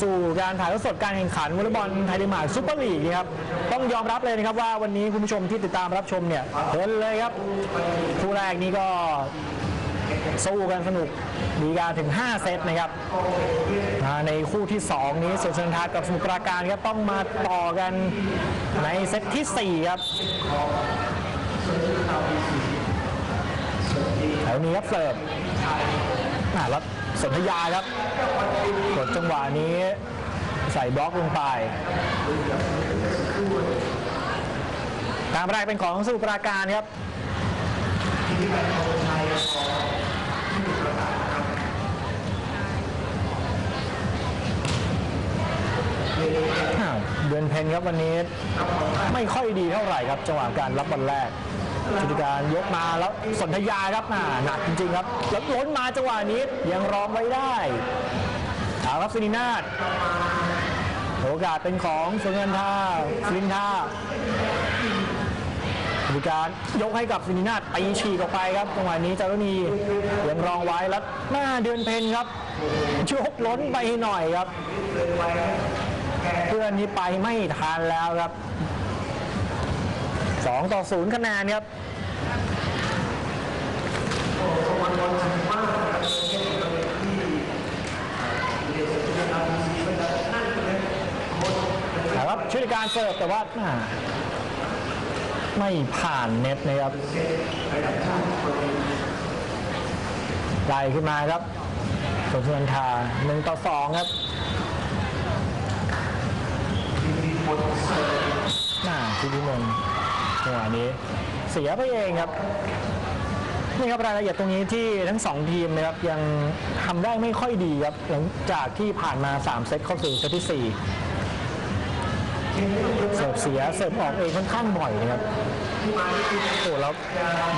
สู่การถ่ายทอดสดการแข่งขันวอลเลย์บอลไทยลีกมาซุปเปอร์ลีกครับต้องยอมรับเลยนะครับว่าวันนี้คุณผู้ชมที่ติดตามรับชมเนี่ยเพลินเลยครับคู่แรกนี้ก็สู้กันสนุกมีการถึง 5 เซตนะครับในคู่ที่ 2 นี้สุดเชิงทากับสมุทรปราการครับต้องมาต่อกันในเซตทีสี่4 ครับแถวนี้ครับเสิร์ฟอ่าแล้วสนธยาครับ กดจังหวะนี้ใส่บล็อกลงไปการแรกเป็นของสุปราการครับเดือนเพนครับวันนี้ไม่ค่อยดีเท่าไหร่ครับ จังหวะการรับบอลแรกชุติการยกมาแล้วสนธยาครับหนักจริงๆครับ แล้วล้นมาจังหวะนี้ยังรองไว้ได้ เอาครับซินินาศโอกาสเป็นของสุนันทาสินทาบุการยกให้กับซินินาศตีฉีกออกไปครับจังหวะนี้จารุณียังรองไว้แล้วหน้าเดือนเพนครับยกล้นไปหน่อยครับ เพื่อนนี้ไปไม่ทันแล้วครับ2ต่อ0คะแนนครับนะครับ ช่วยการเสิร์ฟแต่ว่าาไม่ผ่านเน็ตนะครับไล่ขึ้นมาครับสมสุนันทาหนึ่งต่อสองครับหน้าทีดีมงจังหวะนี้ เสียไปเองครับนี่ครับรายละเอียดตรงนี้ที่ทั้งสองทีมนะครับยังทำได้ไม่ค่อยดีครับหลังจากที่ผ่านมา 3 เซตเข้าสู่เซตที่ 4 เสิร์ฟเสียเสิร์ฟออกเองค่อนข้างบ่อยนะครับโอ้แล้ว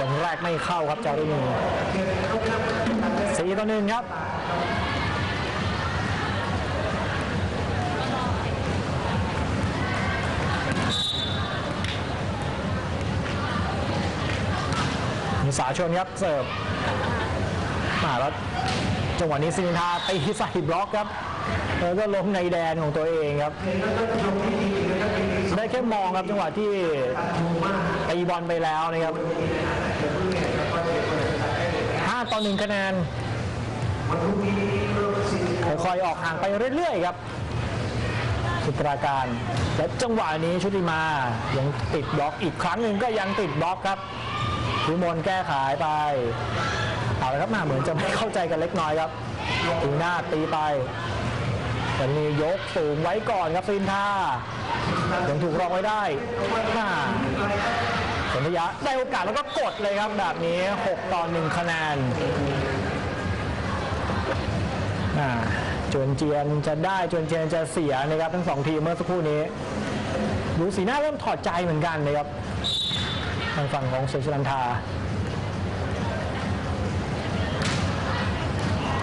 บอลแรกไม่เข้าครับจารุณีสี่ต่อหนึ่งครับมีสาชนครับเสิร์ฟมาแล้วจังหวะนี้ซินินทาตีใส่บล็อกครับ แล้วก็ล้มในแดนของตัวเองครับ ได้แค่มองครับจังหวะที่ตีบอลไปแล้วนะครับ5ต่อ1คะแนนค่อยๆออกห่างไปเรื่อยๆครับ สุตราการ และจังหวะนี้ชุติมายังติดบล็อกอีกครั้งหนึ่งก็ยังติดบล็อกครับพิมลแก้ไขไปเอาละครับมาเหมือนจะไม่เข้าใจกันเล็กน้อยครับถึงหน้าตีไป แต่นี่ยกสูงไว้ก่อนครับซินท่ายังถูกรองไว้ได้มาสนธยาได้โอกาสแล้วก็กดเลยครับแบบนี้ 6ต่อ1คะแนนอ่าจวนเจียนจะได้จวนเจียนจะเสียนะครับทั้งสองทีมเมื่อสักครู่นี้ดูสีหน้าเริ่มถอดใจเหมือนกันนะครับทางฝั่งของเซชลันทา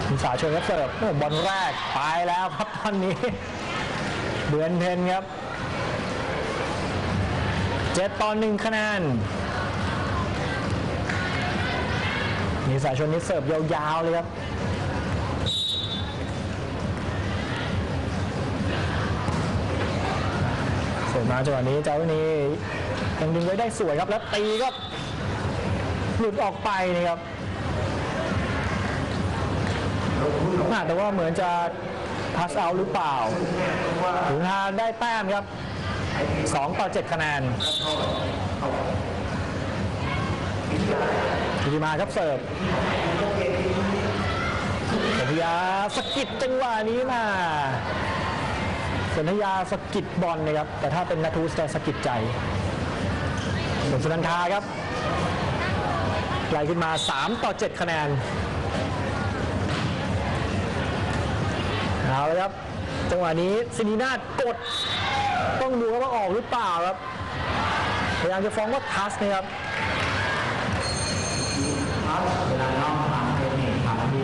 คุณ สาชนครับเสิร์ฟโอ้บอลแรกไปแล้วครับตอนนี้ เดือนเพนครับเจ็ดต่อหนึ่งคะแนนมีสาชนนี้เสิร์ฟยาวๆเลยครับเสิร์ฟมาจังหวะนี้เจ้านี้ยังดึงไว้ได้สวยครับแล้วตีก็หลุดออกไปนะครับ อ่าแต่ว่าเหมือนจะพัสเอาหรือเปล่าถึงทางได้แต้มครับ 2 ต่อ 7 คะแนนทีมาครับเสิร์ฟสัญญาสกิดจังหวะนี้มาสัญญาสกิดบอลนะครับ แต่ถ้าเป็นนาทูสจะสกิดใจส่วนสุนันทาครับไล่ขึ้นมา 3 ต่อ 7 คะแนน เอาละครับ จังหวะนี้ซินีนาฏกด ต้องดูว่าออกหรือเปล่าครับ พยายามจะฟ้องว่าทัสนะครับ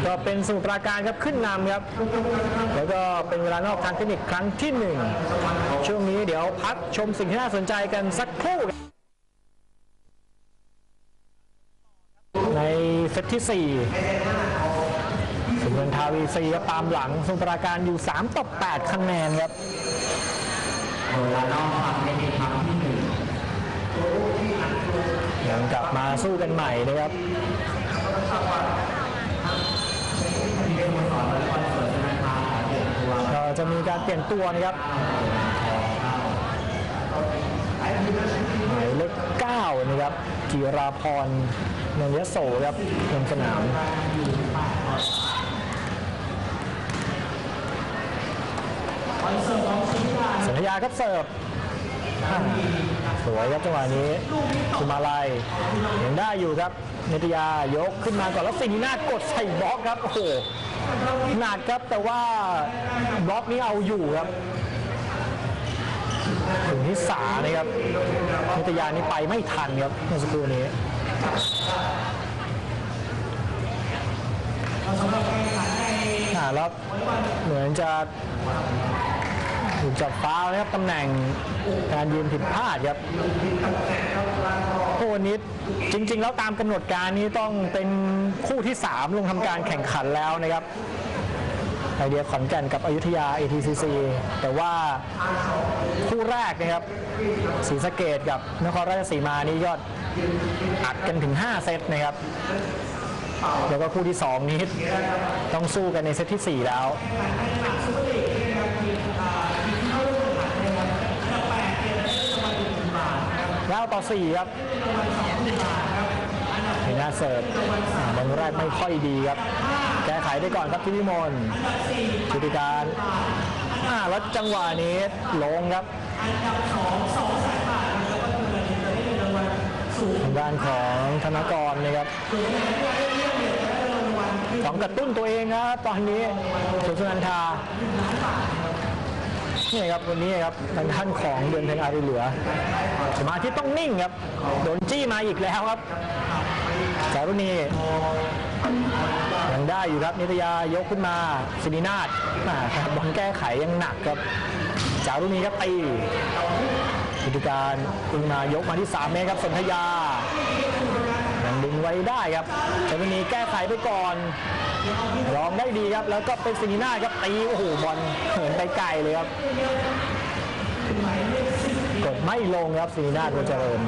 ก็เป็นสมุทรปราการครับขึ้นนำครับ แล้วก็เป็นเวลานอกทางเทคนิคครั้งที่หนึ่งช่วงนี้เดี๋ยวพักชมสิ่งที่น่าสนใจกันสักครู่ ในเซตที่ 4 สุพรรณทาวีซีครับตามหลังสมุทรปราการอยู่ 3ต่อ8คะแนนครับโดยละนอกความเป็นในครั้งที่หนึ่งยังกลับมาสู้กันใหม่นะครับก็จะมีการเปลี่ยนตัวนะครับหมายเลข9นะครับจิราพรนนยโสครับลงสนาม สัญญา ครับเสิร์ฟสวยครับจังหวะนี้คุมาลัยยังได้อยู่ครับเนตยายกขึ้นมาก่อนแล้วสิงห์นาฏกดใส่บล็อกครับโอ้โหหนักครับแต่ว่าบล็อกนี้เอาอยู่ครับถึงที่สานะครับเนตยานี่ไปไม่ทันครับเมื่อสักครู่นี้อ่าแล้วเหมือนจะ ถูกจับฟาวนะครับตำแหน่งการยืนผิดพลาดครับโอ้นิดจริง ๆ แล้วตามกำหนดการนี้ต้องเป็นคู่ที่ 3 ลงทำการแข่งขันแล้วนะครับไอเดียขอนแก่นกับอยุธยา ATCC แต่ว่าคู่แรกนะครับศรีสะเกดกับนครราชสีมานี่ยอดอัดกันถึง 5 เซตนะครับ แล้วก็คู่ที่ 2 นี้ต้องสู้กันในเซตที่ 4 แล้ว แล้วต่อ 4 ครับเห็นหน้าเสิร์ฟอ่าบอลแรกไม่ค่อยดีครับ แก้ไขได้ก่อนครับที่พิมลชุติการอ่าแล้วจังหวะนี้ลงครับทางด้านของธนกรนะครับสองกระตุ้นตัวเองครับตอนนี้สุสุนันทา นี่ครับวันนี้ครับทางด้านของเดือนเพ็ญอารีเหลือ สมาธิต้องนิ่งครับ โดนจี้มาอีกแล้วครับสารุณียังได้อยู่ครับนิตยายกขึ้นมาสินินาถอ่าครับอลแก้ไขยังหนักครับจารุณีครับตีพิธีการขึ้นมายกมาที่3เมตรครับสนธยา ยังดึงไว้ได้ครับเจมินีแก้ไขไปก่อนลองได้ดีครับ แล้วก็เป็นสิงหน้าครับตีโอ้โหบอลเหินไปไกลเลยครับกดไม่ลงครับสิงหน้าตัวเจริญ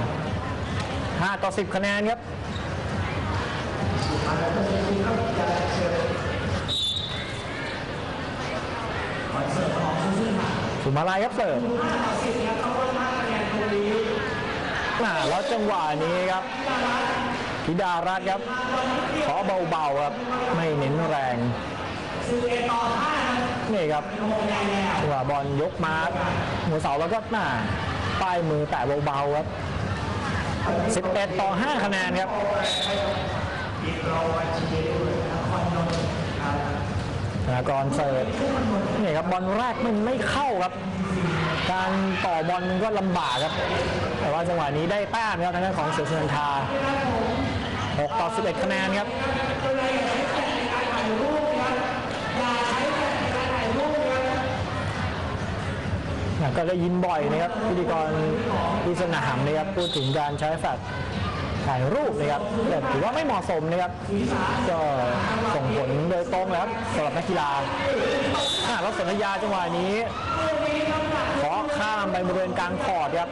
5ต่อ 10 คะแนนครับสุมาลัยครับเสิร์ฟอ่าแล้วจังหวะนี้ครับ ธิดารัตน์ครับขอเบาๆครับไม่เน้นแรงนี่ครับจัวบอลยกมาหัวเสาแล้วก็หน้าป้ายมือแตะเบาๆครับ11 ต่อ 5 คะแนนครับธนากรเสิร์ฟนี่ครับบอลแรกมันไม่เข้าครับ การต่อบอลมันก็ลำบากครับ แต่ว่าจังหวะนี้ได้แต้มครับทางด้านของเสือสุนันทา 6 ต่อ 11 คะแนนครับก็ได้ยินบ่อยนะครับพิธีกรที่สนามนะครับพูดถึงการใช้แฟลชถ่ายรูปนะครับแต่ถือว่าไม่เหมาะสมนะครับ ก็ส่งผลโดยตรงแล้วสำหรับนักกีฬาอ่าแล้วสัญญาจังหวะนี้ขอข้ามไปบริเวณกลางคอร์ดครับ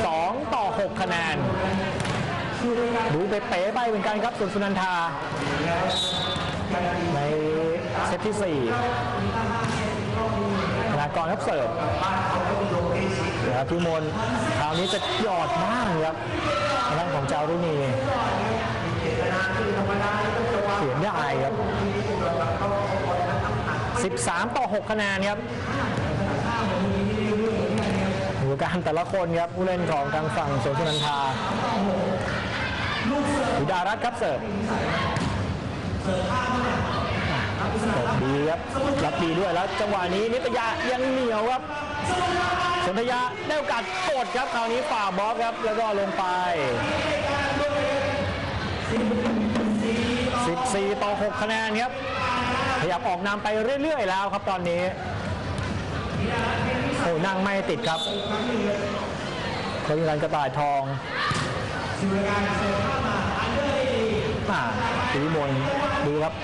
12 ต่อ 6 คะแนน ดูไปเป๋ไปเหมือนกันครับสุนสุนันทา ในเซตที่4ธนากรครับเสิร์ฟนะครับพิมลคราวนี้จะหยอดบ้างครับทางด้านของเจ้ารุณีเสียงได้ครับ 13 ต่อ 6 คะแนนครับดูการแต่ละคนครับผู้เล่นของทางฝั่งสวนสุนันทา ธิดารัตครับเสิร์ฟเสิร์ฟดีครับรับดีด้วยแล้วจังหวะนี้นิตยายังเหนียวครับ สนธยาได้โอกาสกดครับคราวนี้ฝ่าบล็อกครับ แล้วก็ลงไป 14 ต่อ 6 คะแนนครับ ขยับออกนำไปเรื่อย ๆ แล้วครับตอนนี้ โอ้นั่งไม่ติดครับคนรันกระต่ายทอง อ่าสีมนดูครับ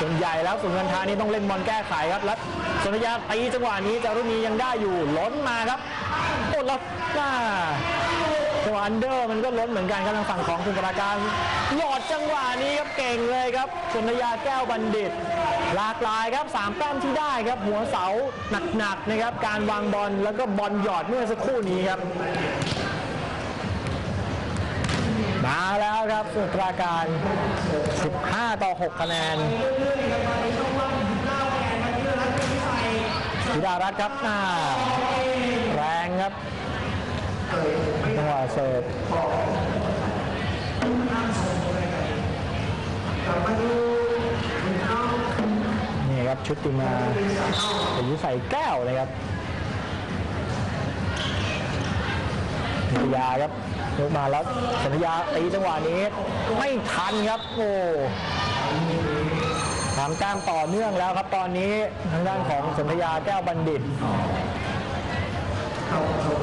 ส่วนใหญ่แล้วสุนทรธานี่ต้องเล่นบอลแก้ไขครับ แล้วสนธยาตีจังหวะนี้จารุณียังได้อยู่ล้นมาครับโอ้แล้วน่าจังหวะอันเดอร์มันก็ล้นเหมือนกันครับทางฝั่งของสุนทราการหลอดจังหวะนี้ครับเก่งเลยครับสนธยาแก้วบัณฑิต หลากหลายครับสามแต้มที่ได้ครับ หัวเสาหนักๆนะครับ การวางบอลแล้วก็บอลหยอดเมื่อสักครู่นี้ครับ มาแล้วครับสุตราการ 15 ต่อ 6 คะแนนธิดารัตครับหน้าแรงครับจังหวะเสิร์ฟนี่ครับชุดติมาเป็นยุใส่แก้วเลยครับ สัญญาครับยกมาแล้วสัญญาตีจังหวะนี้ ไม่ทันครับโอ้ทำแต้มต่อเนื่องแล้วครับ ตอนนี้ทางด้านของสัญญาแก้วบัณฑิต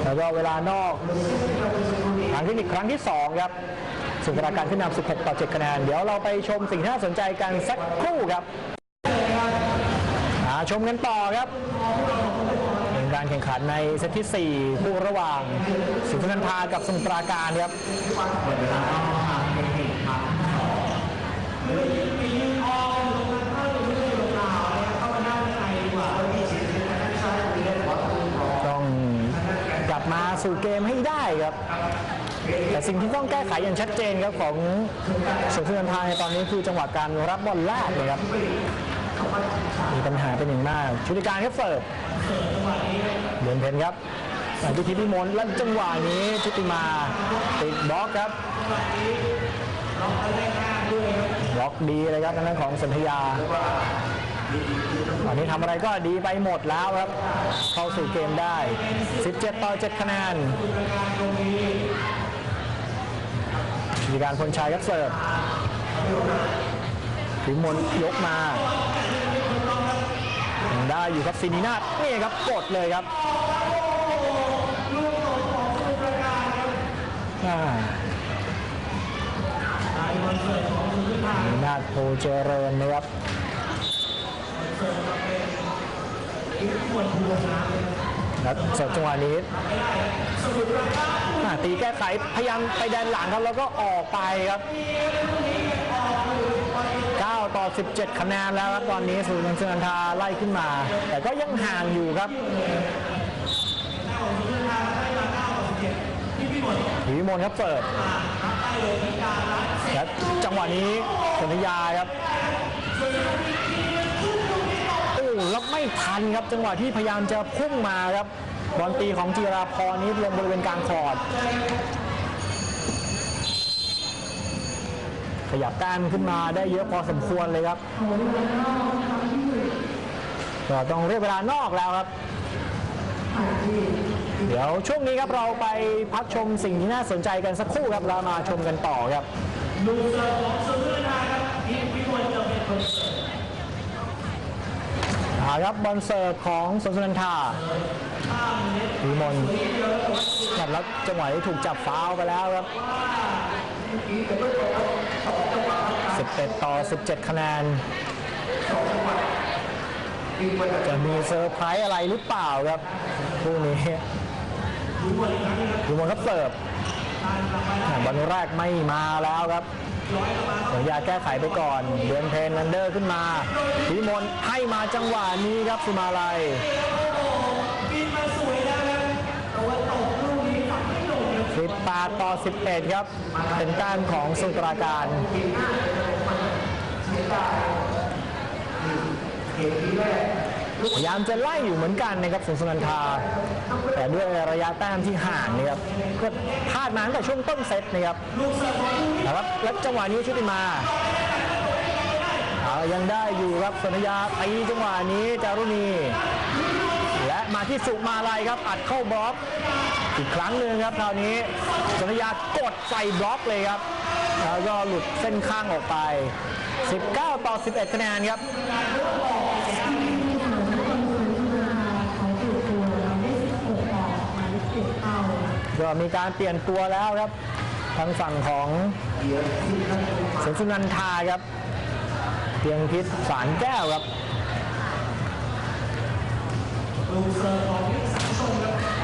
แล้วก็เวลานอกทางเทคนิคครั้งที่ 2 ครับสุนทรการขึ้นนำ 16 ต่อ 7 คะแนน เดี๋ยวเราไปชมสิ่งที่น่าสนใจกันสักครู่ครับอ่าชมกันต่อครับ การแข่งขันในเซตที่ 4 คู่ระหว่างสุพรรณทากับสมุทรปราการครับเนอกทางเทครับต้องกลับมาสู่เกมให้ได้ครับ แต่สิ่งที่ต้องแก้ไขอย่างชัดเจนครับของสุพรรณทาในตอนนี้คือจังหวะการรับบอลแรกเลยครับมีปัญหาเป็นอย่างมากชุติการครับเสิร์ฟ เดินเพนครับแต่พิธีพิมลและจังหวะนี้ชุติมาติดบล็อกครับบล็อกดีเลยครับทางด้านของสันธยาตอนนี้ทำอะไรก็ดีไปหมดแล้วครับ เข้าสู่เกมได้ 17 ต่อ 7 คะแนนมีการพลชัยครับเสิร์ฟถึงมนยกมา ได้อยู่ครับซินีนาฏนี่ครับกดเลยครับอ่าซินีนาฏโพเจริญนะครับแล้วเสิร์จังหวะนี้ตีแก้ไขพยายามไปแดนหลังครับแล้วก็ออกไปครับ 9 ต่อ 17 คะแนนแล้วครับตอนนี้สุนันทนันทาไล่ขึ้นมา แต่ก็ยังห่างอยู่ครับถีวิมลครับเสิร์ฟและจังหวะนี้สัญญาครับโอ้แล้วไม่ทันครับจังหวะที่พยายามจะพุ่งมาครับบอลตีของจีราพรนี้ลงบริเวณกลางคอร์ด ขยับแต้มขึ้นมาได้เยอะพอสมควรเลยครับก็ต้องเรียกเวลานอกแล้วครับ เดี๋ยวช่วงนี้ครับเราไปพักชมสิ่งที่น่าสนใจกันสักครู่ครับแล้วมาชมกันต่อครับเอาครับบอลเสิร์ฟของสนสุนันทาวีมนจับแล้วจังหวะที่ถูกจับฟาวไปแล้วครับ 11 ต่อ 17 คะแนน จะมีเซอร์ไพรส์อะไรหรือเปล่าครับคู่งนี้วีมนครับเสิร์ฟบอลแรกไม่มาแล้วครับสัญญาแก้ไขไปก่อน เดือนเพนนันเดอร์ขึ้นมาพิมลให้มาจังหวะนี้ครับสุมาลัย สิบแปดต่อ 11 ครับ เป็นแต้มของสุตราการพยายามจะไล่อยู่เหมือนกันนะครับสุนทรนันทา แต่ด้วยระยะแต้มที่ห่างนะครับก็พลาดมาตั้งแต่ช่วงต้นเซตนะครับนะครับแล้วจังหวะนี้ชุติมาเอายังได้อยู่ครับสนธยาตีจังหวะนี้จารุณี และมาที่สุมาลัยครับอัดเข้าบล็อก อีกครั้งหนึ่งครับคราวนี้สนธยากดใส่บล็อกเลยครับ แล้วก็หลุดเส้นข้างออกไป 19 ต่อ 11 คะแนนครับก็มีการเปลี่ยนตัวแล้วครับ ทางฝั่งของสนสุนันทาครับเพียงพิษสารแก้วครับ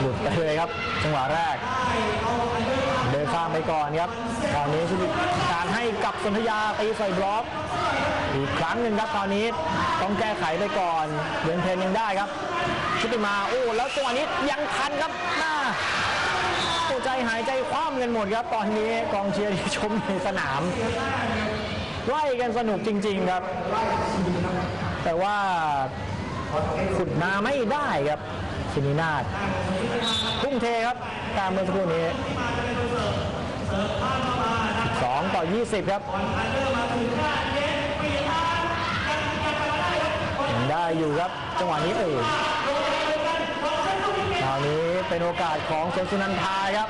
หลุดไปเลยครับ จังหวะแรก เดินข้ามไปก่อนครับตอนนี้ชุดการให้กับสนธยาตีใส่บล็อกอีกครั้งหนึ่งครับตอนนี้ต้องแก้ไขไปก่อนเดินเพนยังได้ครับชุติมาโอ้แล้วจังหวะนี้ยังทันครับหน้าหัวใจหายใจคว่ำกันหมดครับ ตอนนี้กองเชียร์ที่ชมในสนามไล่กันสนุกจริง ๆครับ แต่ว่าขุดมาไม่ได้ครับ ชินินาศทุ่มเทครับตามเมื่อสักครู่นี้ 2 ต่อ 20 ครับยังได้อยู่ครับจังหวะนี้เอ่ยคราวนี้เป็นโอกาสของสวนสุนันทาครับ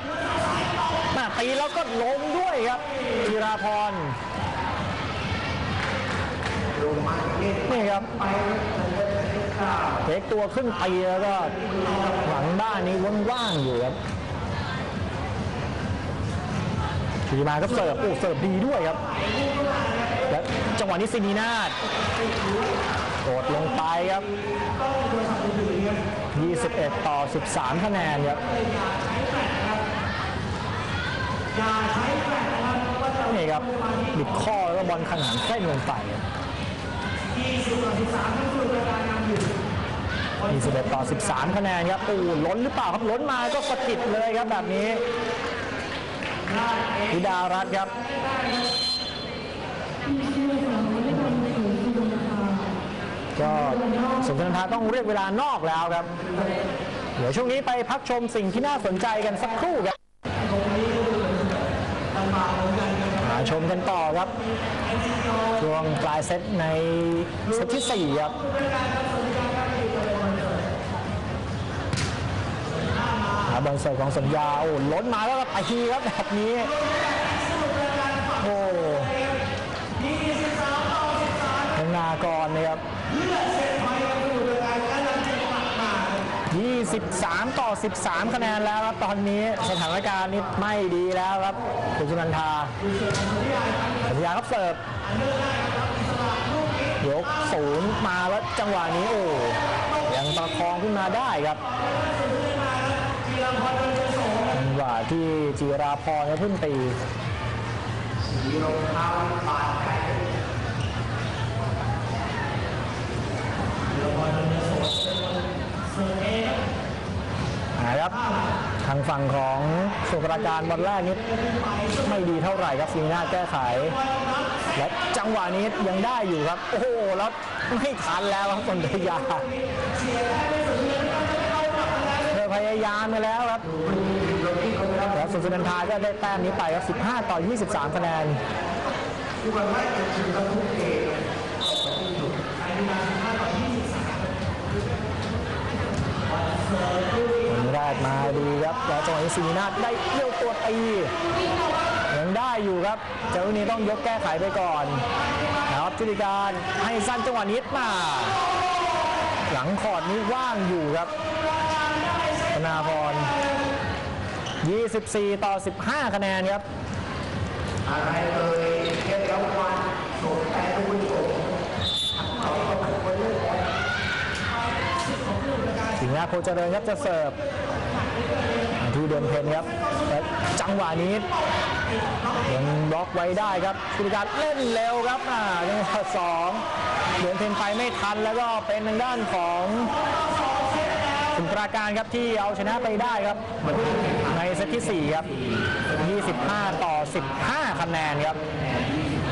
มาตีแล้วก็ล้มด้วยครับจิราพรนี่ครับ เทคตัวขึ้นตีแล้วก็หลังด้านนี้ว่างๆอยู่ครับชุติมาก็เสิร์ฟโอ้เสิร์ฟดีด้วยครับและจังหวะนี้ซินีนาฏโดดลงไปครับ 21 ต่อ 13 คะแนนครับนี่ครับบิดข้อแล้วบอลขนานเส้นลงไปครับ 21ต่อ 13 คะแนนครับโอ้ล้นหรือเปล่าครับล้นมาก็สะกิดเลยครับแบบนี้ธิดารัตครับก็สมนันทาต้องเรียกเวลานอกแล้วครับ เดี๋ยวช่วงนี้ไปพักชมสิ่งที่น่าสนใจกันสักครู่ครับมาชมกันต่อครับช่วงปลายเซตในเซตที่ 4 ครับ บอลเสิร์ฟของสัญญาโอ้ล้นมาแล้วก็ตีครับแบบนี้โอ้ธนากรนะครับ23 ต่อ 13 คะแนนแล้วครับตอนนี้สถานการณ์นี้ไม่ดีแล้วครับคุณสุนันทาสัญญาครับเสิร์ฟยกศูนย์มาแล้วจังหวะนี้โอ้ยังประคองขึ้นมาได้ครับ จังหวะที่จีราพรเนี่ยเพิ่งตีนะครับทางฝั่งของสุปราการบอลแรกนี้ไม่ดีเท่าไหร่ครับซีน่าแก้ไข และจังหวะนี้ยังได้อยู่ครับ โอ้โหแล้วไม่ทันแล้วครับสนธยา ยายามไปแล้วครับแล้วสุสุนันทาก็ได้แต้มนี้ไปครับ 15 ต่อ 23 คะแนนแรกมาดีครับแล้วจังหวะนี้ซีนาได้เลี้ยวตัวตียังได้อยู่ครับ เจ้านี้ต้องยกแก้ไขไปก่อนนะครับชุติการให้สั้นจังหวะนี้มา หลังคอดนี้ว่างอยู่ครับ นาพร 24 ต่อ 15 คะแนนครับ อะไรเอ่ยเก็บรางวัลสมใจคุณโสมสิงห์นาโพเจริญครับจะเสิร์ฟที่เดิมเพนครับและจังหวะนี้ยังบล็อกไว้ได้ครับสุริการเล่นเร็วครับอ่าจังหวะสองเดินเพนไปไม่ทันแล้วก็เป็นทางด้านของ มุทรปราการครับที่เอาชนะไปได้ครับในเซตที่ 4 ครับ 25 ต่อ 15 คะแนนครับ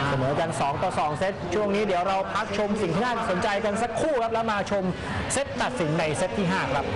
เสมอกัน 2 ต่อ 2 เซตช่วงนี้เดี๋ยวเราพักชมสิ่งที่น่าสนใจกันสักครู่ครับ แล้วมาชมเซตตัดสินในเซตที่ 5 ครับ